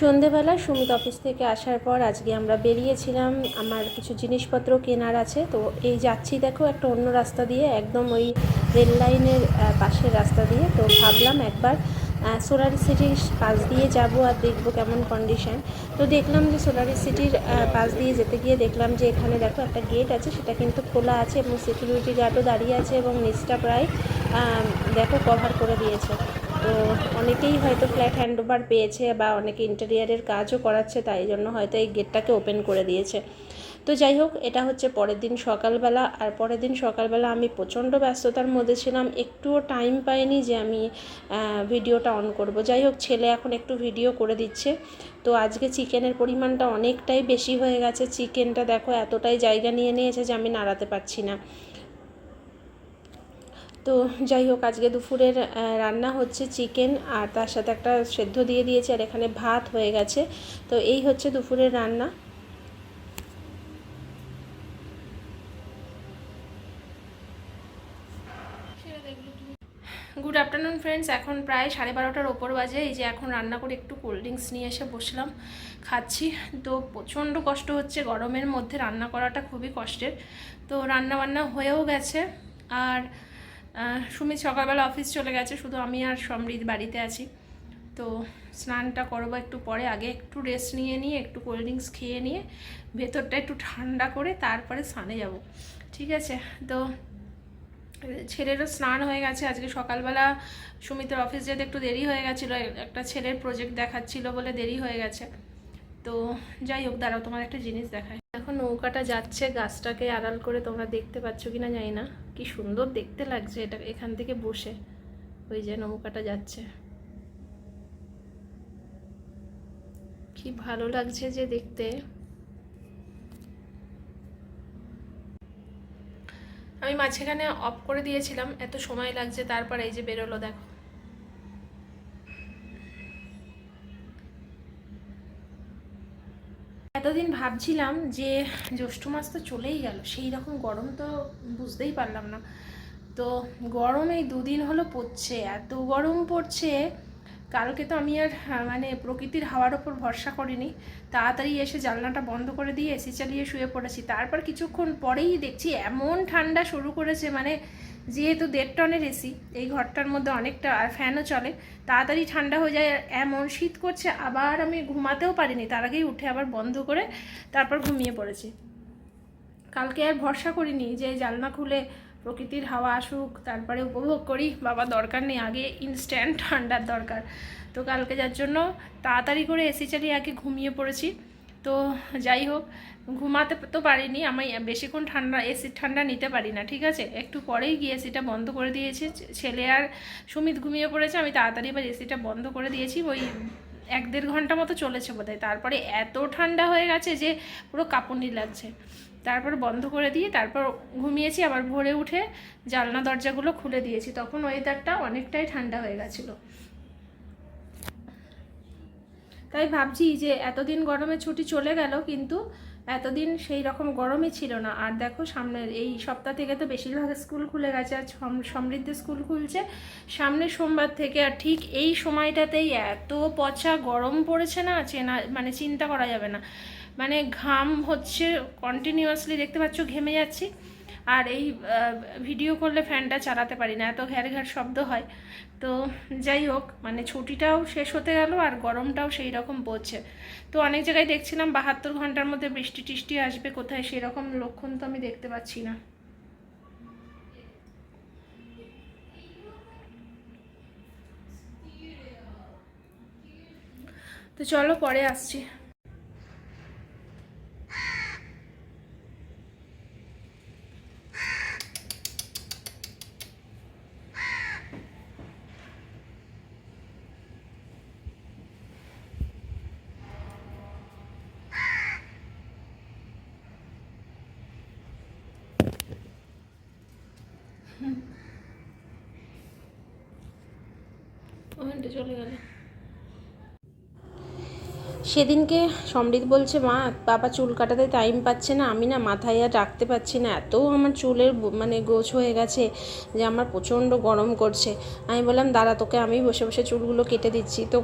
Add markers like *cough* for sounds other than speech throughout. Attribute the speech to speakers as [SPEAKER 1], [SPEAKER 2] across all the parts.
[SPEAKER 1] সন্ধেবেলা সুমিত অফিস থেকে আসার পর আজকে আমরা বেরিয়েছিলাম। আমার কিছু জিনিসপত্র কেনার আছে। তো এই যাচ্ছি দেখো একটা অন্য রাস্তা দিয়ে, একদম ওই রেল লাইনের পাশের রাস্তা দিয়ে। তো ভাবলাম একবার সোলার সিটির পাশ দিয়ে যাব আর দেখব কেমন কন্ডিশন তো দেখলাম যে সোলার সিটির পাশ দিয়ে যেতে গিয়ে দেখলাম যে এখানে দেখো একটা গেট আছে, সেটা কিন্তু খোলা আছে এবং সিকিউরিটি গার্ডও দাঁড়িয়ে আছে এবং নিচটা প্রায় দেখো কভার করে দিয়েছে। তো অনেকেই হয়তো ফ্ল্যাট হ্যান্ডওভার পেয়েছে বা অনেকে ইন্টেরিয়ারের কাজও করাচ্ছে, তাই জন্য হয়তো এই গেটটাকে ওপেন করে দিয়েছে। তো যাই হোক, এটা হচ্ছে পরের দিন সকালবেলা। আর পরের দিন সকালবেলা আমি প্রচণ্ড ব্যস্ততার মধ্যে ছিলাম, একটুও টাইম পাইনি যে আমি ভিডিওটা অন করব। যাই হোক, ছেলে এখন একটু ভিডিও করে দিচ্ছে। তো আজকে চিকেনের পরিমাণটা অনেকটাই বেশি হয়ে গেছে। চিকেনটা দেখো এতটাই জায়গা নিয়ে নিয়েছে যে আমি নাড়াতে পারছি না। তো যাই হোক, আজকে দুপুরের রান্না হচ্ছে চিকেন আর তার সাথে একটা সেদ্ধ দিয়ে দিয়েছি আর এখানে ভাত হয়ে গেছে। তো এই হচ্ছে দুপুরের রান্না। গুড আফটারনুন ফ্রেন্ডস এখন প্রায় সাড়ে বারোটার ওপর বাজে। এই যে এখন রান্না করে একটু কোল্ড ড্রিঙ্কস নিয়ে এসে বসলাম, খাচ্ছি। তো প্রচণ্ড কষ্ট হচ্ছে গরমের মধ্যে, রান্না করাটা খুবই কষ্টের। তো রান্না বান্না হয়েও গেছে। আর সুমিত সকালবেলা অফিস চলে গেছে, শুধু আমি আর সমৃদ্ধ বাড়িতে আছি। তো স্নানটা করব একটু পরে, আগে একটু রেস্ট নিয়ে নিয়ে, একটু কোল্ড ড্রিঙ্কস খেয়ে নিয়ে, ভেতরটা একটু ঠান্ডা করে তারপরে স্নানে যাব। ঠিক আছে? তো ছেলেরও স্নান হয়ে গেছে, আজকে সকালবেলা সুমিতের অফিস যেতে একটু দেরি হয়ে গেছিল, একটা ছেলের প্রজেক্ট দেখাচ্ছিল বলে দেরি হয়ে গেছে। তো যাই হোক, দাঁড়াও তোমার একটা জিনিস দেখায় এখন নৌকাটা যাচ্ছে, গাছটাকে আড়াল করে তোমরা দেখতে পাচ্ছ কি না জানি না। কি সুন্দর দেখতে লাগছে এটা এখান থেকে বসে, ওই যে নৌকাটা যাচ্ছে। কি ভালো লাগছে যে দেখতে। আমি মাঝখানে অফ করে দিয়েছিলাম, এত সময় লাগছে, তারপর এই যে বেরোলো, দেখো। এতদিন ভাবছিলাম যে জ্যৈষ্ঠ মাস তো চলেই গেল, সেই রকম গরম তো বুঝতেই পারলাম না। তো গরম এই দুদিন হলো পড়ছে, এত গরম পড়ছে, কালকে তো আমি আর মানে প্রকৃতির হাওয়ার ওপর ভরসা করিনি। তাড়াতাড়ি এসে জানলাটা বন্ধ করে দিয়ে এসি চালিয়ে শুয়ে পড়েছি। তারপর কিছুক্ষণ পরেই দেখছি এমন ঠান্ডা শুরু করেছে মানে যেহেতু দেড় টনের এসি এই ঘরটার মধ্যে অনেকটা আর ফ্যানও চলে। তাড়াতাড়ি ঠান্ডা হয়ে যায়, এমন শীত করছে, আবার আমি ঘুমাতেও পারিনি। তার আগেই উঠে আবার বন্ধ করে তারপর ঘুমিয়ে পড়েছি। কালকে আর ভরসা করিনি যে জানলা খুলে প্রকৃতির হাওয়া আসুক, তারপরে উপভোগ করি। বাবা, দরকার নেই, আগে ইনস্ট্যান্ট ঠান্ডার দরকার। তো কালকে যার জন্য তাড়াতাড়ি করে এসি চালিয়ে আগে ঘুমিয়ে পড়েছি। তো যাই হোক, ঘুমাতে তো পারিনি, আমি বেশিক্ষণ ঠান্ডা এসির ঠান্ডা নিতে পারি না, ঠিক আছে? একটু পরেই গিয়ে এসিটা বন্ধ করে দিয়েছি ছেলে আর সুমিত ঘুমিয়ে পড়েছে, আমি তাড়াতাড়ি এবার এসিটা বন্ধ করে দিয়েছি, ওই এক দেড় ঘণ্টা মতো চলেছে বোধহয়, তারপরে এত ঠান্ডা হয়ে গেছে যে পুরো কাঁপুনি লাগছে। তারপর বন্ধ করে দিয়ে তারপর ঘুমিয়েছি, আবার ভোরে উঠে জানলা দরজাগুলো খুলে দিয়েছি, তখন ওয়েদারটা অনেকটাই ঠান্ডা হয়ে গেছিল। তাই ভাবছি যে এতদিন গরমের ছুটি চলে গেল, কিন্তু এতদিন সেই রকম গরমই ছিল না। আর দেখো সামনের এই সপ্তাহ থেকে তো বেশিরভাগ স্কুল খুলে গেছে, আর সম- সমৃদ্ধ স্কুল খুলছে। সামনের সোমবার থেকে আর ঠিক এই সময়টাতেই এত পচা গরম পড়েছে না, চেনা মানে চিন্তা করা যাবে না। মানে ঘাম হচ্ছে কন্টিনিউয়াসলি দেখতে পাচ্ছ ঘেমে যাচ্ছি। আর এই ভিডিও করলে ফ্যানটা চালাতে পারি না, এত ঘ্যার ঘ্যার শব্দ হয়। তো যাই হোক মানে ছুটিটাও শেষ হতে গেল আর গরমটাও সেই রকম পড়ছে। তো অনেক জায়গায় দেখছিলাম বাহাত্তর ঘণ্টার মধ্যে বৃষ্টি টিষ্টি আসবে, কোথায় সেরকম লক্ষণ তো আমি দেখতে পাচ্ছি না। তো চলো পরে আসছি। চলে গেল সেদিনকে সমৃদ্ধ বলছে, মা, বাবা চুল কাটাতে টাইম পাচ্ছে না। আমি না মাথায় আর রাখতে পারছি না। এত আমার চুলের মানে গোছ হয়ে গেছে যে আমার প্রচণ্ড গরম করছে। আমি বললাম, দাঁড়া, তোকে আমি বসে বসে চুলগুলো কেটে দিচ্ছি। তো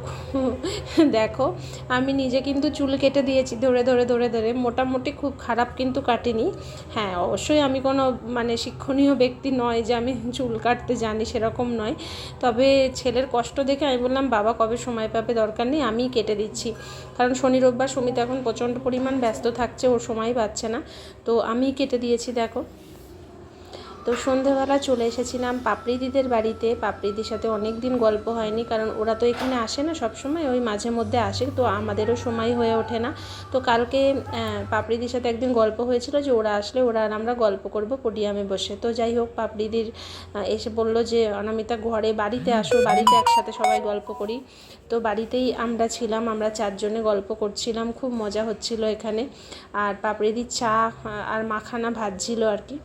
[SPEAKER 1] *laughs* দেখো, আমি নিজে কিন্তু চুল কেটে দিয়েছি ধরে ধরে ধরে ধরে। মোটামুটি খুব খারাপ কিন্তু কাটিনি। হ্যাঁ অবশ্যই আমি কোনো মানে শিক্ষণীয় ব্যক্তি নয় যে আমি চুল কাটতে জানি, সেরকম নয়। তবে ছেলের কষ্ট দেখে আমি বললাম, বাবা, কবে সময় পাবে? দরকার নেই, আমিই কেটে দিচ্ছি। কারণ শনি, রোববার সুমিত এখন প্রচণ্ড পরিমাণ ব্যস্ত থাকছে, ওর সময় পাচ্ছে না। তো আমি কেটে দিয়েছি, দেখো। তো সন্ধেবেলা চলে এসেছিলাম পাপড়িদিদের বাড়িতে। পাপড়িদির সাথে অনেক দিন গল্প হয়নি, কারণ ওরা তো এখানে আসে না সব সময় ওই মাঝে মধ্যে আসে, তো আমাদেরও সময় হয়ে ওঠে না। তো কালকে পাপড়িদির সাথে একদিন গল্প হয়েছিল যে ওরা আসলে ওরা আর আমরা গল্প করব পোডিয়ামে বসে। তো যাই হোক, পাপড়িদির এসে বলল যে, অনামিতা, ঘরে বাড়িতে আসো, বাড়িতে একসাথে সবাই গল্প করি। তো বাড়িতেই আমরা ছিলাম, আমরা চারজনে গল্প করছিলাম, খুব মজা হচ্ছিল এখানে। আর পাপড়িদির চা আর মাখানা ভাজছিল আর কি।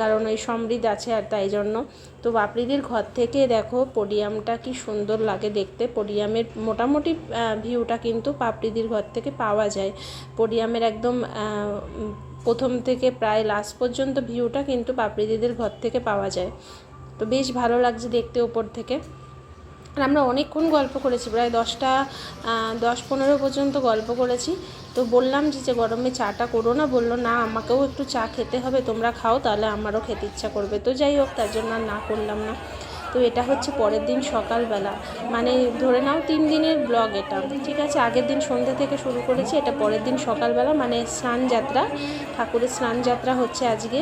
[SPEAKER 1] কারণ ওই সমৃদ্ধ আছে আর তাই জন্য। তো বাপরিদির ঘর থেকে দেখো পোডিয়ামটা কি সুন্দর লাগে দেখতে। পোডিয়ামের মোটামুটি ভিউটা কিন্তু পাপড়িদির ঘর থেকে পাওয়া যায়। পোডিয়ামের একদম প্রথম থেকে প্রায় লাস্ট পর্যন্ত ভিউটা কিন্তু পাপড়িদিদের ঘর থেকে পাওয়া যায়। তো বেশ ভালো লাগছে দেখতে ওপর থেকে। আর আমরা অনেকক্ষণ গল্প করেছি, প্রায় দশটা দশ পনেরো পর্যন্ত গল্প করেছি। তো বললাম যে যে গরমে চাটা করো না, বলল, না, আমাকেও একটু চা খেতে হবে, তোমরা খাও, তাহলে আমারও খেতে ইচ্ছা করবে। তো যাই হোক, তার জন্য আর না করলাম না। তো এটা হচ্ছে পরের দিন সকালবেলা। মানে ধরে নাও তিন দিনের ব্লগ এটা, ঠিক আছে? আগের দিন সন্ধ্যে থেকে শুরু করেছি, এটা পরের দিন সকালবেলা মানে স্নান যাত্রা, ঠাকুরের স্নান যাত্রা হচ্ছে আজকে।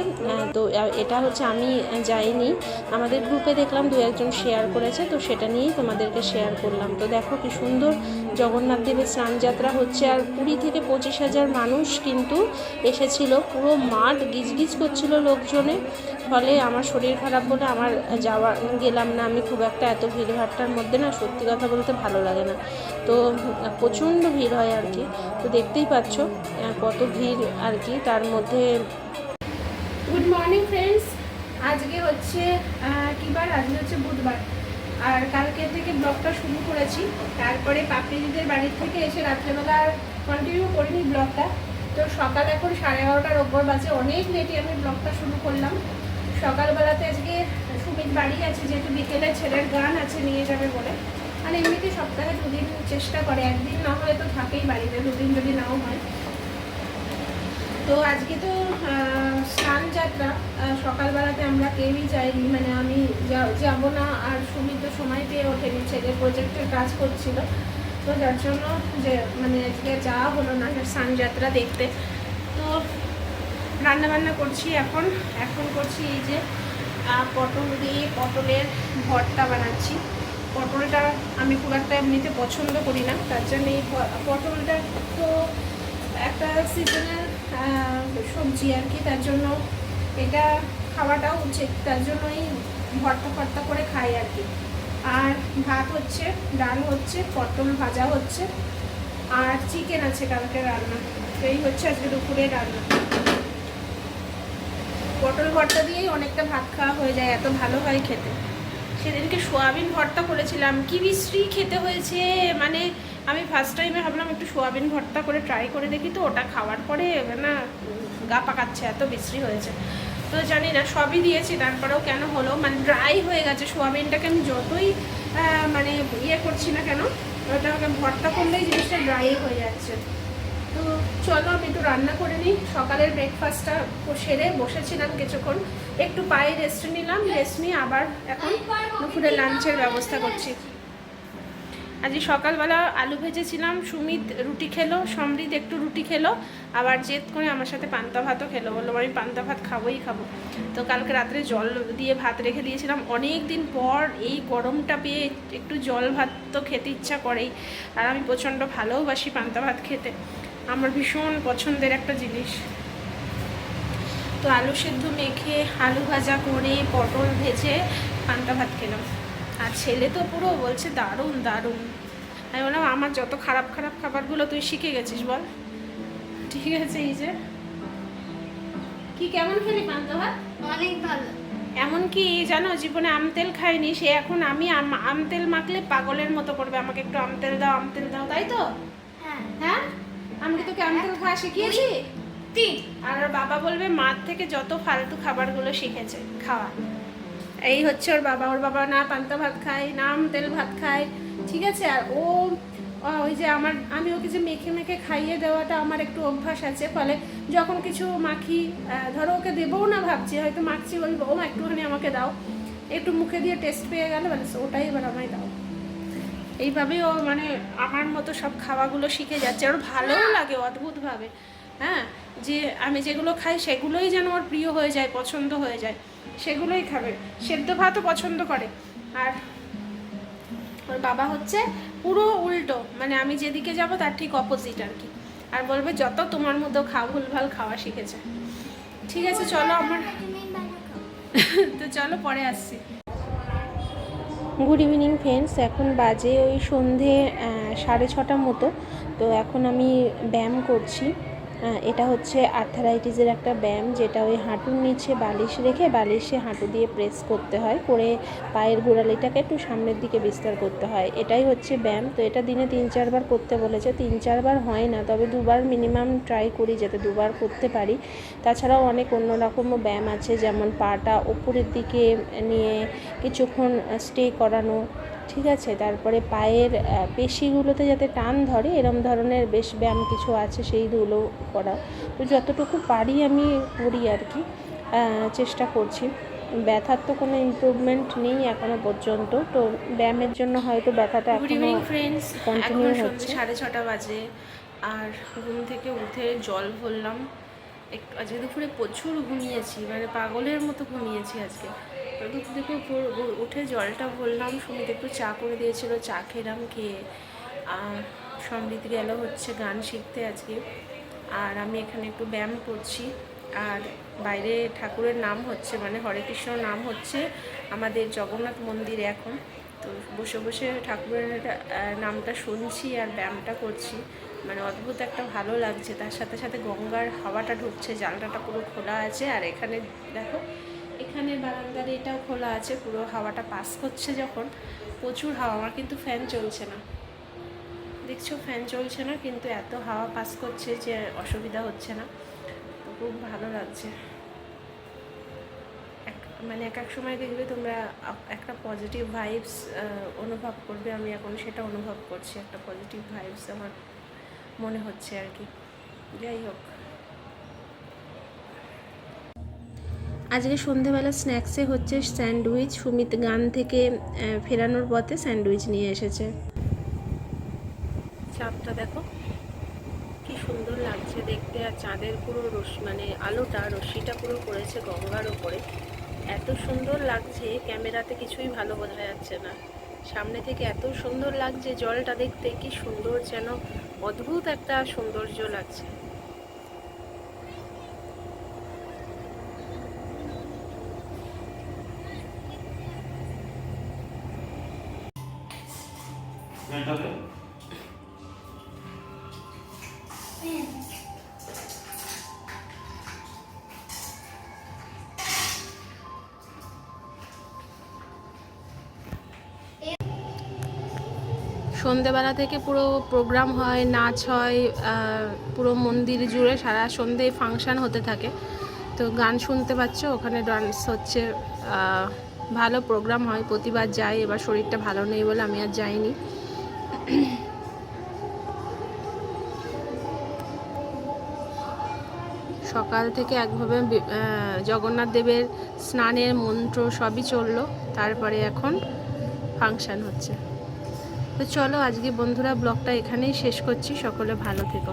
[SPEAKER 1] তো এটা হচ্ছে আমি যাইনি, আমাদের গ্রুপে দেখলাম দু একজন শেয়ার করেছে, তো সেটা নিয়েই তোমাদেরকে শেয়ার করলাম। তো দেখো কি সুন্দর জগন্নাথ দেবের স্নান যাত্রা হচ্ছে, আর কুড়ি থেকে পঁচিশ হাজার মানুষ কিন্তু এসেছিল, পুরো মাঠ গিজগিজ করছিল লোকজনে। ফলে আমার শরীর খারাপ বলে আমার যাওয়া গেলাম না। আমি খুব একটা এত ভিড়ভাট্টার মধ্যে না সত্যি কথা বলতে ভালো লাগে না। তো প্রচণ্ড ভিড় হয় আর কি। তো দেখতেই পাচ্ছ কত ভিড় আর কি তার মধ্যে। গুড মর্নিং ফ্রেন্ডস আজকে হচ্ছে কি বার? আজকে হচ্ছে বুধবার। আর কালকে থেকে ব্লগটা শুরু করেছি। তারপরে পাপড়িদিদের বাড়ির থেকে এসে রাত্রেবেলা কন্টিনিউ করিনি ব্লগটা। তো সকাল এখন সাড়ে এগারোটার ওপর বাজে। অনেক লেটে আমি ব্লগটা শুরু করলাম। সকালবেলাতে আজকে সুমিত বাড়ি আছে, যেহেতু বিকেলে ছেলের গান আছে, নিয়ে যাবে বলে। আর এমনিতে সপ্তাহে দুদিন চেষ্টা করে, একদিন না হলে তো থাকেই বাড়িতে, দুদিন যদি নাও হয়। তো আজকে তো স্নান যাত্রা সকালবেলাতে আমরা কেউই যাইনি মানে আমি যাব না, আর সুমিত তো সময় পেয়ে ওঠেনি ছেলে প্রজেক্টের কাজ করছিল। তো যার জন্য যে মানে আজকে যাওয়া হলো না, স্নান যাত্রা দেখতে। তো রান্না বান্না করছি এখন। এখন করছি এই যে পটল দিয়ে পটলের ভর্তা বানাচ্ছি। পটলটা আমি খুব একটা এমনিতে পছন্দ করি না, তার জন্য এই পটলটা তো একটা সিজনাল সবজি আর কি, তার জন্য এটা খাওয়াটাও উচিত, তার জন্যই ভর্তা ফর্তা করে খাই আর কি। আর ভাত হচ্ছে, ডাল হচ্ছে, পটল ভাজা হচ্ছে, আর চিকেন আছে কালকে রান্না, এই হচ্ছে আজকে দুপুরে রান্না। পটল ভর্তা দিয়েই অনেকটা ভাত খাওয়া হয়ে যায়, এত ভালো হয় খেতে। সেদিনকে সোয়াবিন ভর্তা করেছিলাম, কি বিশ্রী খেতে হয়েছে। মানে আমি ফার্স্ট টাইমে ভাবলাম একটু সোয়াবিন ভর্তা করে ট্রাই করে দেখি তো, ওটা খাওয়ার পরে না গা পাকাচ্ছে, এত বিশ্রী হয়েছে। তো জানি না, সবই দিয়েছি, তারপরেও কেন হলো? মানে ড্রাই হয়ে গেছে, সোয়াবিনটাকে আমি যতই মানে ইয়ে করছি না কেন ওটাকে ভর্তা করলেই জিনিসটা ড্রাই হয়ে যাচ্ছে। তো চলো, আমি একটু রান্না করে নিই। সকালের ব্রেকফাস্টটা সেরে বসেছিলাম কিছুক্ষণ। একটু পায়ে রেস্ট নিলাম রেস্ট নিয়ে আবার এখন দুপুরে লাঞ্চের ব্যবস্থা করছি। আজকে সকালবেলা আলু ভেজেছিলাম, সুমিত রুটি খেলো, সমৃদ্ধ একটু রুটি খেলো, আবার জেদ করে আমার সাথে পান্তা ভাতও খেলো। বলল, আমি পান্তা ভাত খাবোই খাব। তো কালকে রাত্রে জল দিয়ে ভাত রেখে দিয়েছিলাম। অনেক দিন পর এই গরমটা পেয়ে একটু জল ভাত তো খেতে ইচ্ছা করেই। আর আমি প্রচণ্ড ভালোবাসি পান্তা ভাত খেতে। আমার ভীষণ পছন্দের একটা জিনিস। তো আলু সেদ্ধ মেখে আলু ভাজা করে পটল ভেজে পান্তা ভাত খেলাম। আর ছেলে তো পুরো বলছে দারুণ দারুণ। আমি বললাম আমার যত খারাপ খারাপ খাবারগুলো তুই শিখে গেছিস বল। ঠিক আছে এই যে। কি কেমন খেলি পান্তা ভাত?
[SPEAKER 2] অনেক ভালো।
[SPEAKER 1] এমনকি জানো জীবনে আম তেল খায়নি সে এখন আমি আম আম তেল মাখলে পাগলের মতো করবে। আমাকে একটু আম তেল দাও আম তেল দাও তাই তো?
[SPEAKER 2] হ্যাঁ।
[SPEAKER 1] হ্যাঁ? আমি কি তোকে আমতেল খাওয়া শিখিয়েছি?
[SPEAKER 2] তিন
[SPEAKER 1] আর ওর বাবা বলবে মার থেকে যত ফালতু খাবারগুলো শিখেছে খাওয়া। এই হচ্ছে ওর বাবা। ওর বাবা না পান্তা ভাত খায় না আম তেল ভাত খায় ঠিক আছে? আর ও ওই যে আমার আমি ওকে যে মেখে মেখে খাইয়ে দেওয়াটা আমার একটু অভ্যাস আছে ফলে যখন কিছু মাখি ধরো ওকে দেবও না ভাবছি হয়তো মাখছি বলব ও একটুখানি আমাকে দাও। একটু মুখে দিয়ে টেস্ট পেয়ে গেল ব্যাস ওটাই এবার আমায় দাও। এইভাবেই ও মানে আমার মতো সব খাওয়াগুলো শিখে যাচ্ছে। ওর ভালোও লাগে অদ্ভুতভাবে। হ্যাঁ? যে আমি যেগুলো খাই সেগুলোই যেন ওর প্রিয় হয়ে যায় পছন্দ হয়ে যায়। সেগুলোই খাবে। সেদ্ধ ভাতও পছন্দ করে। আর ওর বাবা হচ্ছে পুরো উল্টো। মানে আমি যেদিকে যাব তার ঠিক অপোজিট আর কি। আর বলবে যত তোমার মতো খাও ভুলভাল খাওয়া শিখেছে। ঠিক আছে চলো আমার *laughs* তো চলো পরে আসছি। গুড ইভিনিং ফ্রেন্ডস এখন বাজে ওই সন্ধে সাড়ে ছটার মতো। তো এখন আমি ব্যায়াম করছি। এটা হচ্ছে আর্থারাইটিসের একটা ব্যায়াম যেটা ওই হাঁটুর নিচে বালিশ রেখে বালিশে হাঁটু দিয়ে প্রেস করতে হয়, করে পায়ের গোড়ালিটাকে একটু সামনের দিকে বিস্তার করতে হয়। এটাই হচ্ছে ব্যায়াম। তো এটা দিনে তিন চারবার করতে বলেছে। তিন চারবার হয় না, তবে দুবার মিনিমাম ট্রাই করি যাতে দুবার করতে পারি। তাছাড়াও অনেক অন্য রকমও ব্যায়াম আছে, যেমন পাটা ওপরের দিকে নিয়ে কিছুক্ষণ স্টে করানো ঠিক আছে তারপরে পায়ের পেশিগুলোতে যাতে টান ধরে এরম ধরনের বেশ ব্যায়াম কিছু আছে সেইগুলো করা। তো যতটুকু পারি আমি করি আর কি চেষ্টা করছি। ব্যথার তো কোনো ইমপ্রুভমেন্ট নেই এখনও পর্যন্ত তো ব্যায়ামের জন্য হয়তো ব্যথাটা
[SPEAKER 3] এখনও
[SPEAKER 1] continue হচ্ছে।
[SPEAKER 3] সাড়ে ছটা বাজে আর ঘুম থেকে উঠে জল ভরলাম। একটু আজকে দুপুরে প্রচুর ঘুমিয়েছি মানে পাগলের মতো ঘুমিয়েছি আজকে। দুপুর থেকে উঠে জলটা ভরলাম, সুমিত একটু চা করে দিয়েছিল, চা খেলাম, খেয়ে সমৃদ্ধ গেল হচ্ছে গান শিখতে আজকে। আর আমি এখানে একটু ব্যায়াম করছি। আর বাইরে ঠাকুরের নাম হচ্ছে মানে হরে কৃষ্ণ নাম হচ্ছে আমাদের জগন্নাথ মন্দিরে এখন। তো বসে বসে ঠাকুরের নামটা শুনছি আর ব্যায়ামটা করছি। মানে অদ্ভুত একটা ভালো লাগছে। তার সাথে সাথে গঙ্গার হাওয়াটা ঢুকছে, জানলাটা পুরো খোলা আছে। আর এখানে দেখো এখানে বারান্দার এটাও খোলা আছে, পুরো হাওয়াটা পাস করছে যখন, প্রচুর হাওয়া, আমার কিন্তু ফ্যান চলছে না। দেখছ ফ্যান চলছে না, কিন্তু এত হাওয়া পাস করছে যে অসুবিধা হচ্ছে না। তো খুব ভালো লাগছে। মানে এক এক সময় দেখবে তোমরা একটা পজিটিভ ভাইবস অনুভব করবে। আমি এখন সেটা অনুভব করছি, একটা পজিটিভ ভাইবস আমার মনে হচ্ছে আর কি। যাই হোক।
[SPEAKER 1] আজকে সন্ধেবেলা স্ন্যাক্সে হচ্ছে স্যান্ডউইচ, সুমিত গান থেকে ফেরানোর পথে স্যান্ডউইচ নিয়ে এসেছে। চাঁদটা দেখো, কি সুন্দর লাগছে দেখতে, আর চাঁদের পুরো রস মানে আলোটা, রশ্মিটা পুরো পড়েছে গঙ্গার ওপরে। এত সুন্দর লাগছে, ক্যামেরাতে কিছুই ভালো বোঝা যাচ্ছে না। সামনে থেকে এত সুন্দর লাগছে, জলটা দেখতে, কি সুন্দর যেন অদ্ভুত একটা সৌন্দর্য লাগছে। সন্ধেবেলা থেকে পুরো প্রোগ্রাম হয়, নাচ হয় পুরো মন্দির জুড়ে সারা সন্ধে ফাংশান হতে থাকে। তো গান শুনতে পাচ্ছ, ওখানে ডান্স হচ্ছে। ভালো প্রোগ্রাম হয়, প্রতিবার যাই, এবার শরীরটা ভালো নেই বলে আমি আর যাইনি। সকাল থেকে একভাবে জগন্নাথ দেবের স্নানের মন্ত্র সবই চলল। তারপরে এখন ফাংশান হচ্ছে। তো চলো আজকে বন্ধুরা ব্লগটা এখানেই শেষ করছি। সকলে ভালো থেকো।